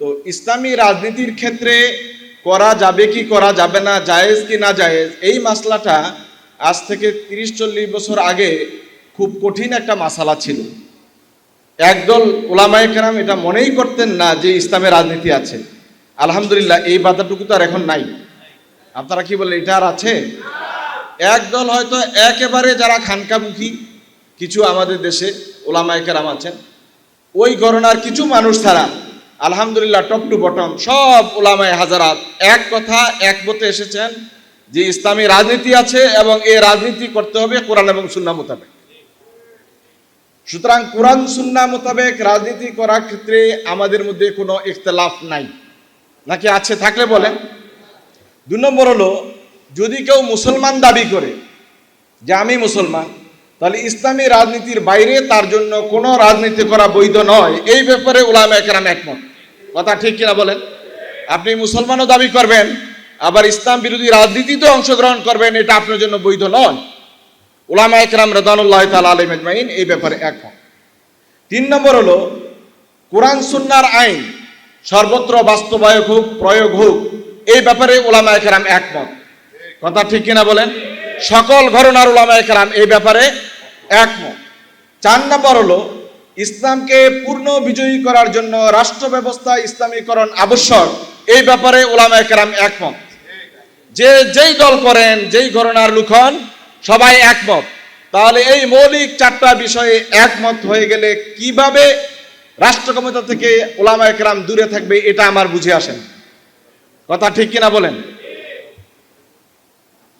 তো ইসলামী রাজনীতির ক্ষেত্রে করা যাবে কি করা যাবে না, জায়েজ কি না জায়েজ, এই মাসলাটা আজ থেকে তিরিশ চল্লিশ বছর আগে খুব কঠিন একটা মাসালা ছিল। একদল ওলামায়ে কেরাম এটা মনেই করতেন না যে ইসলামে রাজনীতি আছে। আলহামদুলিল্লাহ, এই বাধাটুকু তো আর এখন নাই। আপনারা কি বলেন এটা আর আছে? একদল হয়তো একেবারে যারা খানকামুখী, কিছু আমাদের দেশে ওলামায়ে কেরাম আছেন, ওই গণনার কিছু মানুষ ছাড়া আলহামদুলিল্লাহ, টপ টু বটম, সব ওলামায় হাজারাত এক কথা, এক একমতে এসেছেন যে ইসলামী রাজনীতি আছে এবং এই রাজনীতি করতে হবে কোরআন এবং সুন্না মোতাবেক। সুতরাং কোরআন সুন্না মোতাবেক রাজনীতি করার ক্ষেত্রে আমাদের মধ্যে কোনো ইখতলাফ নাই। নাকি আছে? থাকলে বলেন। দু নম্বর হলো, যদি কেউ মুসলমান দাবি করে যে আমি মুসলমান তাহলে ইসলামী রাজনীতির বাইরে তার জন্য কোনো রাজনীতি করা বৈধ নয়। এই ব্যাপারে উলামা একরাম একমত। কথা ঠিক কিনা বলেন? আপনি মুসলমানও দাবি করবেন, আবার ইসলাম বিরোধী রাজনীতিতে অংশগ্রহণ করবেন, এটা আপনার জন্য বৈধ নয়। উলামা একরাম রদানুল্লাহ তালা আলম আজমাইন এই ব্যাপারে একমত। তিন নম্বর হলো, কোরআন সুন্নার আইন সর্বত্র বাস্তবায়ক হোক, প্রয়োগ হোক, এই ব্যাপারে ওলামা একরাম একমত। কথা ঠিক কিনা বলেন? সকল ঘরনার ওলামা একরাম এই ব্যাপারে একমত। চার নম্বর হলো, ইসলামকে পূর্ণ বিজয়ী করার জন্য রাষ্ট্র ব্যবস্থা ইসলামীকরণ আবশ্যক। এই ব্যাপারে ওলামা একরাম একমত। যে যেই দল করেন, যেই ঘরনার লুখন সবাই একমত। তাহলে এই মৌলিক চারটা বিষয়ে একমত হয়ে গেলে কীভাবে রাষ্ট্র ক্ষমতা থেকে ওলামা একরাম দূরে থাকবে, এটা আমার বুঝে আসেন কথা ঠিক কিনা বলেন?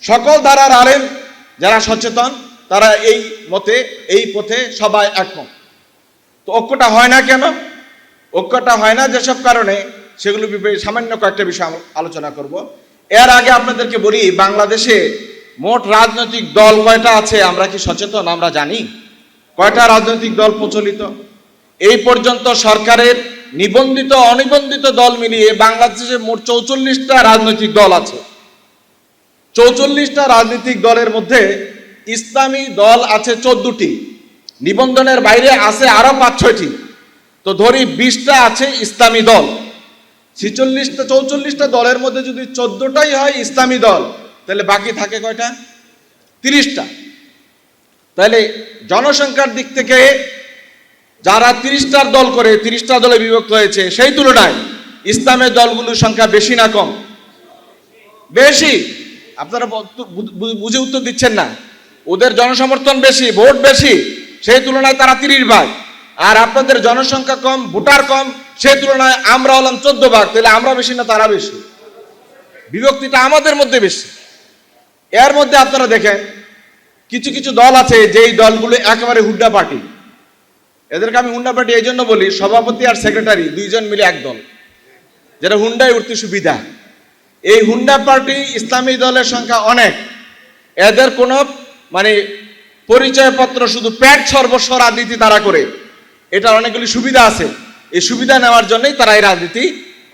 সকল ধারার আলেম যারা সচেতন তারা এই মতে, এই পথে সবাই একমত। তো ঐক্যটা হয় না কেন? ঐক্যটা হয় না যেসব কারণে সেগুলো সামান্য কয়েকটা বিষয় আলোচনা করব। এর আগে আপনাদেরকে বলি, বাংলাদেশে মোট রাজনৈতিক দল কয়টা আছে আমরা কি সচেতন, আমরা জানি? কয়টা রাজনৈতিক দল প্রচলিত? এই পর্যন্ত সরকারের নিবন্ধিত, অনিবন্ধিত দল মিলিয়ে বাংলাদেশে মোট চৌচল্লিশটা রাজনৈতিক দল আছে। চৌচল্লিশটা রাজনৈতিক দলের মধ্যে ইসলামী দল আছে চোদ্দটি। নিবন্ধনের বাইরে আছে আরও পাঁচ, ছয়টি। তো ধরি বিশটা আছে ইসলামী দল। ছিচল্লিশটা, চৌচল্লিশটা দলের মধ্যে যদি চোদ্দটাই হয় ইসলামী দল, তাহলে বাকি থাকে কয়টা? তিরিশটা। তাহলে জনসংখ্যার দিক থেকে যারা তিরিশটার দল করে, তিরিশটা দলে বিভক্ত হয়েছে, সেই তুলনায় ইসলামের দলগুলোর সংখ্যা বেশি না কম? বেশি। আপনারা বুঝে উত্তর দিচ্ছেন না। ওদের জনসমর্থন বেশি, ভোট বেশি, সেই তুলনায় তারা তিরিশ ভাগ। আর আপনাদের জনসংখ্যা কম, ভোটার কম, সেই তুলনায় আমরা হলাম চোদ্দ ভাগ, তাহলে আমরা বেশি না তারা বেশি? বিভক্তিটা আমাদের মধ্যে বেশি। এর মধ্যে আপনারা দেখেন, কিছু কিছু দল আছে যেই দলগুলো একেবারে হুড্ডা পার্টি। এদেরকে আমি হুন্ডা পার্টি এই জন্য বলি, সভাপতি আর সেক্রেটারি দুইজন মিলে এক দল। যেটা হুন্ডায় উঠতে সুবিধা। এই হুন্ডা পার্টি ইসলামী দলের সংখ্যা অনেক। এদের কোনো মানে পরিচয়পত্র শুধু প্যাট সর্বস্ব রাজনীতি তারা করে। এটার অনেকগুলি সুবিধা আছে। এই সুবিধা নেওয়ার জন্যই তারা এই রাজনীতি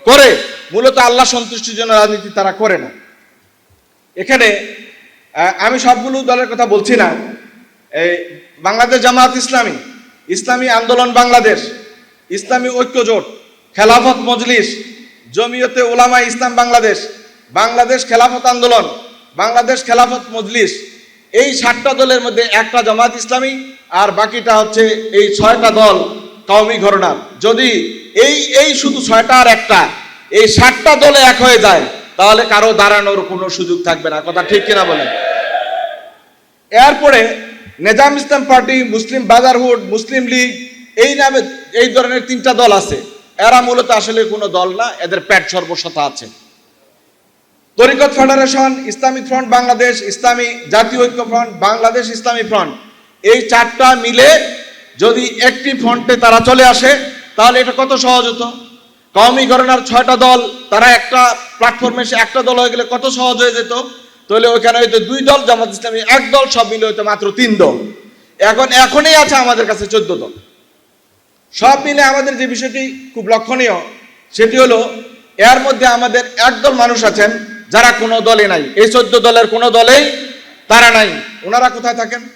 করে। মূলত আল্লাহ সন্তুষ্টির জন্য রাজনীতি তারা করে না। এখানে আমি সবগুলো দলের কথা বলছি না। এই বাংলাদেশ জামাত ইসলামী ইসলামী আন্দোলন বাংলাদেশ, ইসলামী ঐক্য জোট, খেলাফত মজলিস, জমিয়তে ওলামা ইসলাম বাংলাদেশ বাংলাদেশ খেলাফত আন্দোলন, বাংলাদেশ খেলাফত মজলিস এই সাতটা দলের মধ্যে একটা জামাত ইসলামী আর বাকিটা হচ্ছে এই ছয়টা দল কওমি ঘরনার। যদি এই এই শুধু ছয়টা আর একটা, এই সাতটা দলে এক হয়ে যায়, তাহলে কারও দাঁড়ানোর কোনো সুযোগ থাকবে না। কথা ঠিক কিনা বলেন? এরপরে Nezam Islam party, Muslim Brotherhood, Muslim League, এই নামে এই ধরনের তিনটা দল আছে। এরা মূলত আসলে কোনো দল না, এদের প্যাট সর্বস্বতা আছে। তরিকত ফেডারেশন, ইসলামী ফ্রন্ট বাংলাদেশ, ইসলামী জাতীয় ঐক্য ফ্রন্ট, বাংলাদেশ ইসলামী ফ্রন্ট। এই চারটা মিলে যদি একটি ফ্রন্টে তারা চলে আসে, তাহলে এটা কত সহজ হতো? কওমি গণনার ছয়টা দল, তারা একটা প্ল্যাটফর্মে এসে একটা দল হয়ে গেলে কত সহজ হয়ে যেত? তাহলে ওইখানে হয়তো দুই দল, জামাত ইসলামী এক দল, সব মিলে হয়তো মাত্র তিন দল। এখন এখনই আছে আমাদের কাছে চোদ্দ দল। সব মিলে আমাদের যে বিষয়টি খুব লক্ষণীয়, সেটি হলো এর মধ্যে আমাদের একদল মানুষ আছেন যারা কোনো দলে নাই, এই চোদ্দ দলের কোনো দলেই তারা নাই। ওনারা কোথায় থাকেন?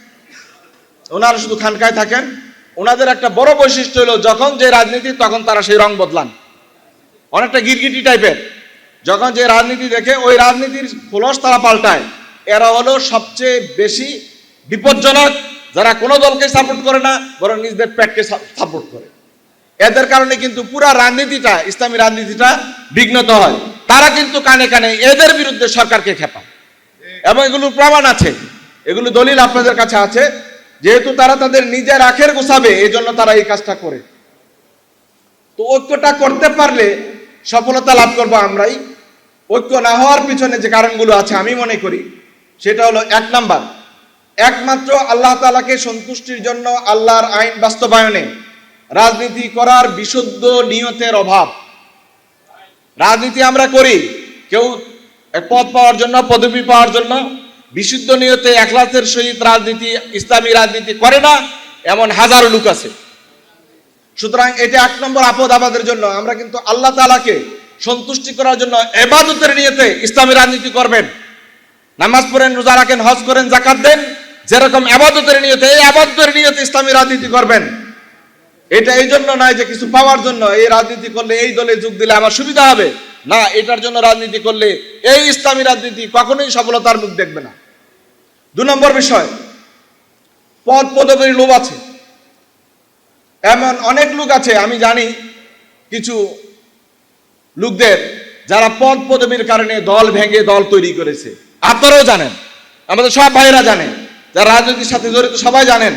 ওনারা শুধু খানকায় থাকেন। ওনাদের একটা বড় বৈশিষ্ট্য হলো, যখন যে রাজনীতি, তখন তারা সেই রং বদলান। অনেকটা গিরগিটি টাইপের। যখন যে রাজনীতি দেখে, ওই রাজনীতির খোলস তারা পাল্টায়। এরা হলো সবচেয়ে বেশি বিপজ্জনক। যারা কোনো দলকে সাপোর্ট করে না, বরং নিজেদের পেটকে সাপোর্ট করে। এদের কারণে কিন্তু পুরা রাজনীতিটা, ইসলামী রাজনীতিটা বিঘ্নত হয়। তারা কিন্তু কানে কানে এদের বিরুদ্ধে সরকারকে খেপা এবং এগুলো প্রমাণ আছে। এগুলো দলিল আপনাদের কাছে আছে। যেহেতু তারা তাদের নিজের আখের গোছাবে এই জন্য তারা এই কাজটা করে। তো ঐক্যটা করতে পারলে সফলতা লাভ করব আমরাই। ঐক্য না হওয়ার পিছনে যে কারণগুলো আছে আমি মনে করি, সেটা হলো এক নাম্বার। একমাত্র আল্লাহ তালাকে সন্তুষ্টির জন্য আল্লাহর আইন বাস্তবায়নে রাজনীতি করার বিশুদ্ধ নিয়তের অভাব। রাজনীতি আমরা করি। কেউ পদ পাওয়ার জন্য, পদবি পাওয়ার জন্য। বিশুদ্ধ নিয়তে একলাসের সহিত রাজনীতি, ইসলামী রাজনীতি করে না, এমন হাজারো লোক আছে। সুতরাং এটা এক নম্বর আপদ আমাদের জন্য। আমরা কিন্তু আল্লাহ তালাকে সন্তুষ্টি করার জন্য এবাদতের নিয়তে ইসলামী রাজনীতি করবেন। নামাজ পড়েন, রোজা রাখেন, হজ করেন জাকাত দেন, যেরকম আবাদতের নিয়তে, এই আবাদতের নিয়তে ইসলামী রাজনীতি করবেন। এটা এই জন্য নয় যে কিছু পাওয়ার জন্য এই রাজনীতি করলে এই দলে যোগ দিলে আমার সুবিধা হবে। না, এটার জন্য রাজনীতি করলে এই ইসলামী রাজনীতি কখনোই সফলতার মুখ দেখবে না। দু নম্বর বিষয়, পদ পদবীর লোভ আছে। এমন অনেক লোক আছে, আমি জানি কিছু লোকদের যারা পদ পদবীর কারণে দল ভেঙে দল তৈরি করেছে। আপনারাও জানেন, আমাদের সব ভাইয়েরা জানেন, যারা রাজনীতির সাথে জড়িত সবাই জানেন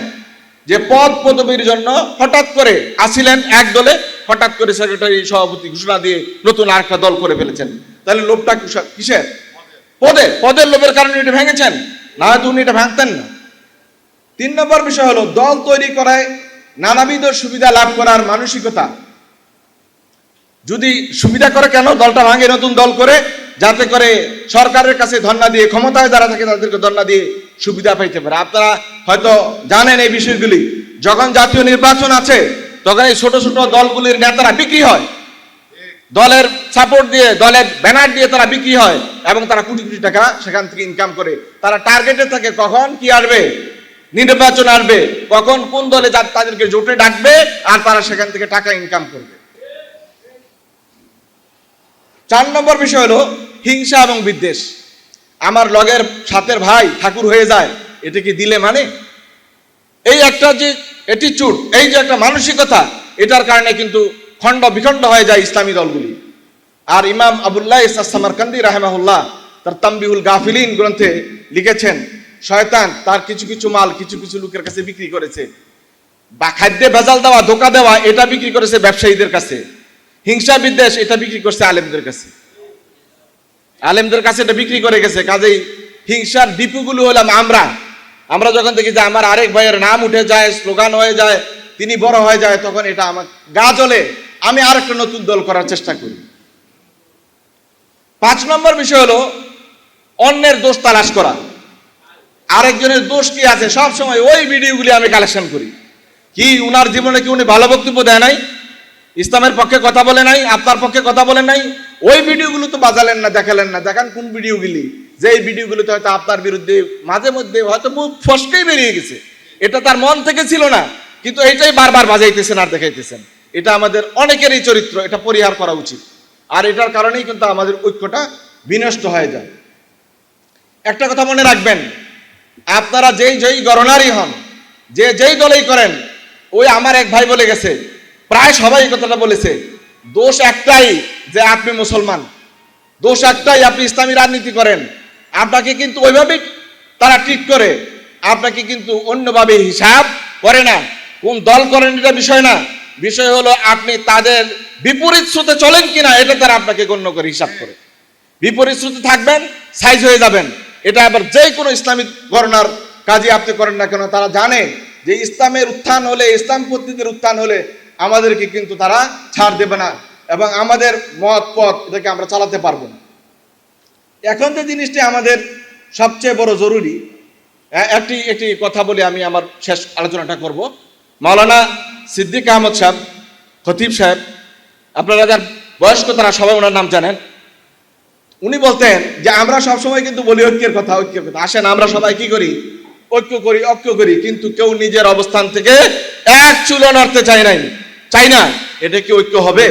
যে পদ পদবীর জন্য হঠাৎ করে আসিলেন এক দলে, হঠাৎ করে সেক্রেটারি সভাপতি ঘোষণা দিয়ে নতুন আরেকটা দল করে ফেলেছেন। তাহলে লোভটা কিসের- পদে। পদের লোভের কারণে এটা ভেঙেছেন। না হয়তো উনি এটা ভাঙতেন না। তিন নম্বর বিষয় হলো, দল তৈরি করায় নানাবিধ সুবিধা লাভ করার মানসিকতা। যদি সুবিধা করে কেন দলটা ভাঙে নতুন দল করে? যাতে করে সরকারের কাছে ধর্ণা দিয়ে, ক্ষমতায় যারা থাকে তাদেরকে ধর্ণা দিয়ে সুবিধা পাইতে পারে। আপনারা হয়তো জানেন এই বিষয়গুলি। যখন জাতীয় নির্বাচন আছে, তখন এই ছোট ছোট দলগুলির নেতারা বিক্রি হয়। দলের সাপোর্ট দিয়ে, দলের ব্যানার দিয়ে তারা বিক্রি হয় এবং তারা কোটি কোটি টাকা সেখান থেকে ইনকাম করে। তারা টার্গেটে থাকে কখন কি আসবে, নির্বাচন আসবে, কখন কোন দলে তাদেরকে জোটে ডাকবে আর তারা সেখান থেকে টাকা ইনকাম করবে। চার নম্বর বিষয় হলো হিংসা এবং বিদ্বেষ। আমার লগের সাথের ভাই ঠাকুর হয়ে যায়, এটা কি দিলে মানে? এই একটা যে অ্যাটিচিউড এই যে একটা মানসিকতা, এটার কারণে কিন্তু খণ্ড বিখণ্ড হয়ে যায় ইসলামী দলগুলি। আর ইমাম আবুল্লাহ ইসামারকান্দি রাহেমাহুল্লাহ তার তাম্বিহুল গাফিলিন গ্রন্থে লিখেছেন, শয়তান তার কিছু কিছু মাল কিছু কিছু লোকের কাছে বিক্রি করেছে। বা খাদ্যে ভেজাল দেওয়া, ধোকা দেওয়া, এটা বিক্রি করেছে ব্যবসায়ীদের কাছে। হিংসা, বিদ্বেষ, এটা বিক্রি করছে আলেমদের কাছে। আলেমদের কাছে এটা বিক্রি করে গেছে। কাজেই হিংসার ডিপুগুলো হলাম আমরা। আমরা যখন দেখি যে আমার আরেক ভাইয়ের নাম উঠে যায়, স্লোগান হয়ে যায়, তিনি বড় হয়ে যায়, তখন এটা আমার গা জ্বলে। আমি আর একটা নতুন দল করার চেষ্টা করি। পাঁচ নম্বর বিষয় হলো, অন্যের দোষ তালাশ করা। আরেকজনের দোষ কি আছে? সব সময় ওই ভিডিওগুলি আমি কালেকশন করি। কি উনার জীবনে কি উনি ভালো বক্তব্য দেয় নাই? ইসলামের পক্ষে কথা বলে নাই, আপনার পক্ষে কথা বলে নাই? ওই ভিডিওগুলো তো বাজালেন না, দেখালেন না। দেখান কোন ভিডিওগুলি। যে এই ভিডিওগুলোতে হয়তো আপনার বিরুদ্ধে মাঝে মধ্যে হয়তো মুখ ফসকেই বেরিয়ে গেছে। এটা তার মন থেকে ছিল না, কিন্তু এইটাই বারবার বাজাইতেছেন আর দেখাইতেছেন। এটা আমাদের অনেকেরই চরিত্র, এটা পরিহার করা উচিত। আর এটার কারণেই কিন্তু আমাদের ঐক্যটা বিনষ্ট হয়ে যায়। একটা কথা মনে রাখবেন, আপনারা যেই যেই গণনারই হন, যে যেই দলেই করেন, ওই আমার এক ভাই বলে গেছে, প্রায় সবাই কথাটা বলেছে দোষ একটাই যে আপনি মুসলমান। দোষ একটাই আপনি ইসলামী রাজনীতি করেন। আপনাকে কিন্তু ওইভাবেই তারা ট্রিট করে। আপনাকে কিন্তু অন্যভাবে হিসাব করে না। কোন দল করেন এটা বিষয় না। বিষয় হলো আপনি তাদের বিপরীত স্রোতে চলেন কিনা, এটা তারা আপনাকে গণ্য করে হিসাব করে। বিপরীত শ্রুতি থাকবেন সাইজ হয়ে যাবেন। এটা আবার যে কোনো ইসলামিক গণনার কাজে আপনি করেন না কেন, তারা জানে যে ইসলামের উত্থান হলে, ইসলাম পদ্ধতির উত্থান হলে আমাদেরকে কিন্তু তারা ছাড় দেবে না এবং আমাদের মত পথ এটাকে আমরা চালাতে পারব না। এখন যে জিনিসটি আমাদের সবচেয়ে বড় জরুরি এ- একটি একটি কথা বলে আমি আমার শেষ আলোচনাটা করব। মাওলানা সিদ্দিক আহমদ সাহেব, খতিব সাহেব, আপনারা যার বয়স্ক তারা সবাই ওনার নাম জানেন। উনি বলতেন যে আমরা সবসময় কিন্তু বলি ঐক্যের কথা ঐক্যের কথা। আসেন, আমরা সবাই কি করি? ঐক্য করি ঐক্য করি, কিন্তু কেউ নিজের অবস্থান থেকে এক চুলো নড়তে চাই নাই। চাই না, এটা কি ঐক্য হবে?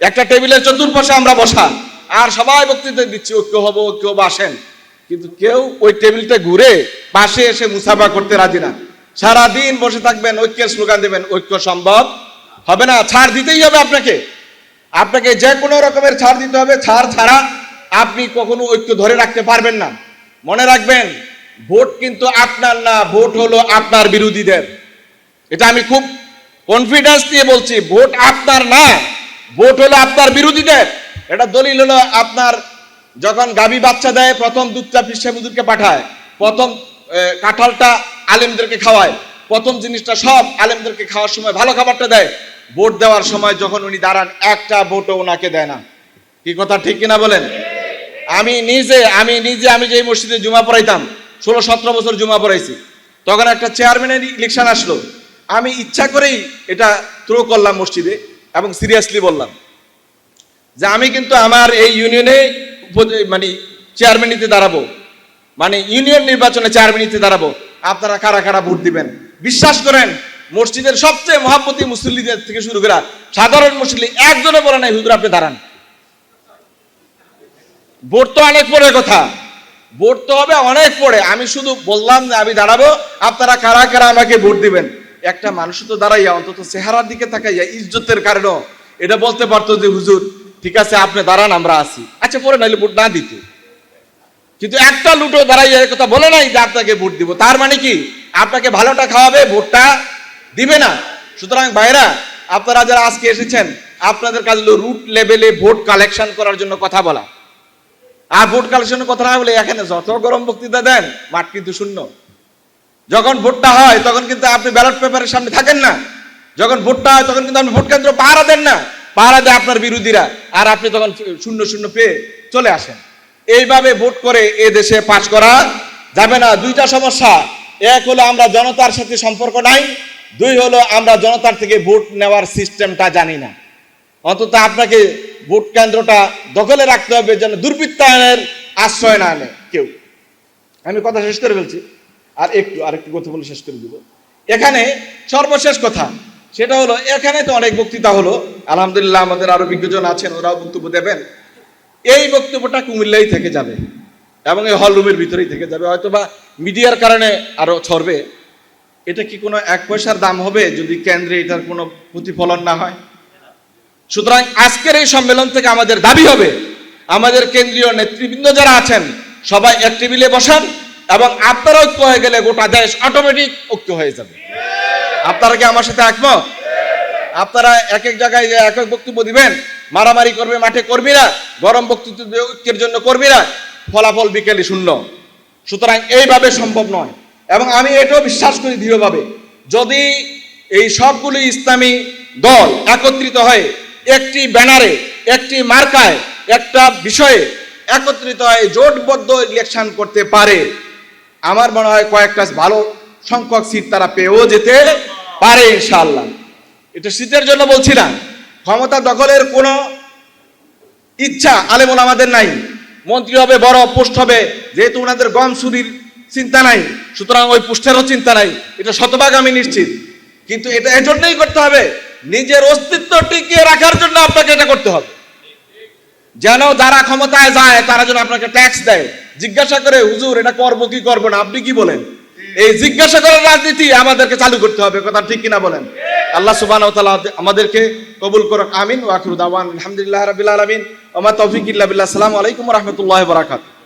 একটা টেবিলের চতুর্পাশে আমরা বসা, আর সবাই বক্তৃতা দিচ্ছি, ঐক্য হব ঐক্য হব, আসেন। কিন্তু কেউ ওই টেবিলটা ঘুরে পাশে এসে মুসাফা করতে রাজি না। সারাদিন বসে থাকবেন, ঐক্যের স্লোগান দেবেন, ঐক্য সম্ভব হবে না, ছাড় দিতেই হবে আপনাকে। আপনাকে যে কোনো রকমের ছাড় দিতে হবে, ছাড় ছাড়া আপনি কখনো ঐক্য ধরে রাখতে পারবেন না। মনে রাখবেন, ভোট কিন্তু আপনার না, ভোট হলো আপনার বিরোধীদের। এটা আমি খুব কনফিডেন্স দিয়ে বলছি ভোট আপনার না। ভোট হলো আপনার বিরোধীদের। এটা দলিল হলো আপনার যখন গাবি বাচ্চা দেয়, প্রথম দুধটা পিসে মুদুরকে পাঠায়, প্রথম কাঁঠালটা আলেমদেরকে খাওয়ায়, প্রথম জিনিসটা সব আলেমদেরকে খাওয়ার সময় ভালো খাবারটা দেয়। ভোট দেওয়ার সময় যখন উনি দাঁড়ান, একটা ভোটও ওনাকে দেয় না। কি কথা, ঠিক কিনা বলেন? আমি নিজে আমি নিজে, আমি যে মসজিদে জুমা পড়াইতাম, ষোলো সতেরো বছর জুমা পড়াইছি। তখন একটা চেয়ারম্যানের ইলেকশন আসলো। আমি ইচ্ছা করেই এটা থ্রো করলাম মসজিদে এবং সিরিয়াসলি বললাম যে আমি কিন্তু আমার এই ইউনিয়নে মানে চেয়ারম্যানিতে দাঁড়াবো। মানে ইউনিয়ন নির্বাচনে চেয়ারম্যানিতে দাঁড়াবো। আপনারা কারা কারা ভোট দিবেন? বিশ্বাস করেন, মসজিদের সবচেয়ে মহাপতি মুসল্লিদের থেকে শুরু করে সাধারণ মুসল্লি একজনে বলে নাই, হুজুর, আপনি দাঁড়ান। ভোট তো অনেক পরে কথা। ভোট তো হবে অনেক পরে। আমি শুধু বললাম যে আমি দাঁড়াবো। আপনারা কারা কারা আমাকে ভোট দিবেন? একটা মানুষ তো দাঁড়াইয়া অন্তত চেহারার দিকে তাকাইয়া ইজ্জতের কারণে এটা বলতে পারতো যে, হুজুর, ঠিক আছে, আপনি দাঁড়ান, আমরা আছি। আচ্ছা পরে নাইলে ভোট না দিত। কিন্তু একটা লুটো দাঁড়াইয়া কথা বলে নাই যে, আপনাকে ভোট দিব। তার মানে কি? আপনাকে ভালোটা খাওয়াবে, ভোটটা দিবে না। সুতরাং ভাইরা আপনারা যারা আজকে এসেছেন, আপনাদের কাজ হলো রুট লেভেলে ভোট কালেকশন করার জন্য কথা বলা। আর ভোট কালেকশনের কথা না বলে এখানে যত গরম বক্তৃতা দেন, মাঠ কিন্তু শূন্য। যখন ভোটটা হয়, তখন কিন্তু আপনি ব্যালট পেপারের সামনে থাকেন না। যখন ভোটটা হয়, তখন কিন্তু আপনি ভোট কেন্দ্র পাহারা দেন না। পাহারা দেয় আপনার বিরোধীরা। আর আপনি তখন শূন্য শূন্য পেয়ে চলে আসেন। এইভাবে ভোট করে এ দেশে পাশ করা যাবে না। দুইটা সমস্যা। এক হলো আমরা জনতার সাথে সম্পর্ক নাই। দুই হলো আমরা জনতার থেকে ভোট নেওয়ার সিস্টেমটা জানি না। অন্তত আপনাকে ভোট কেন্দ্রটা দখলে রাখতে হবে যেন দুর্বৃত্তায়নের আশ্রয় না নেয় কেউ। আমি কথা শেষ করে ফেলছি। আর একটু আরেকটু কথা বলে শেষ করে দিব। এখানে সর্বশেষ কথা, সেটা হলো, এখানে তো অনেক বক্তৃতা হলো, আলহামদুলিল্লাহ আমাদের আরও বিজ্ঞজন আছেন, ওরাও বক্তব্য দেবেন। এই বক্তব্যটা কুমিল্লাই থেকে যাবে, এবং এই হল রুমের ভিতরেই থেকে যাবে হয়তো বা মিডিয়ার কারণে আরও ছড়বে। এটা কি কোনো এক পয়সার দাম হবে যদি কেন্দ্রে এটার কোনো প্রতিফলন না হয়? সুতরাং আজকের এই সম্মেলন থেকে আমাদের দাবি হবে, আমাদের কেন্দ্রীয় নেতৃবৃন্দ যারা আছেন, সবাই এক টেবিলে বসান এবং আপনারা ঐক্য হয়ে গেলে গোটা দেশ অটোমেটিক ঐক্য হয়ে যাবে। আপনারা কি আমার সাথে একমত? আপনারা এক এক জায়গায় এক এক বক্তব্য দিবেন, মারামারি করবে মাঠে কর্মীরা, গরম দিয়ে ঐক্যের জন্য কর্মীরা, ফলাফল বিকেলে শূন্য। সুতরাং এইভাবে সম্ভব নয়। এবং আমি এটাও বিশ্বাস করি দৃঢ়ভাবে, যদি এই সবগুলি ইসলামী দল একত্রিত হয়ে একটি ব্যানারে, একটি মার্কায়, একটা বিষয়ে একত্রিত হয়ে জোটবদ্ধ ইলেকশন করতে পারে আমার মনে হয় কয়েকটা ভালো সংখ্যক সিট তারা পেয়েও যেতে পারে ইনশাআল্লাহ। এটা শীতের জন্য বলছি না, ক্ষমতা দখলের কোনো ইচ্ছা আলেমুল আমাদের নাই। মন্ত্রী হবে, বড় পোস্ট হবে, যেহেতু ওনাদের গম সুদির চিন্তা নাই, সুতরাং ওই পোস্টেরও চিন্তা নাই, এটা শতভাগ আমি নিশ্চিত। কিন্তু এটা এজন্যই করতে হবে, নিজের অস্তিত্ব টিকিয়ে রাখার জন্য আপনাকে এটা করতে হবে। যেন যারা ক্ষমতায় যায়, তারা যেন আপনাকে ট্যাক্স দেয়। জিজ্ঞাসা করে, হুজুর, এটা করব কি করব না? আপনি কি বলেন? এই জিজ্ঞাসা করার রাজনীতি আমাদেরকে চালু করতে হবে, কথা ঠিক কিনা বলেন? আল্লাহ সুবাহ আমাদেরকে কবুল করুক, আমিন। ওয়া আখিরু দাওয়ান আলহামদুলিল্লাহ রাব্বিল আলামিন। মা তৌফিক ইল্লা বিল্লাহ। আসসালামু আলাইকুম রাহমাতুল্লাহি ওয়া বারাকাতুহু।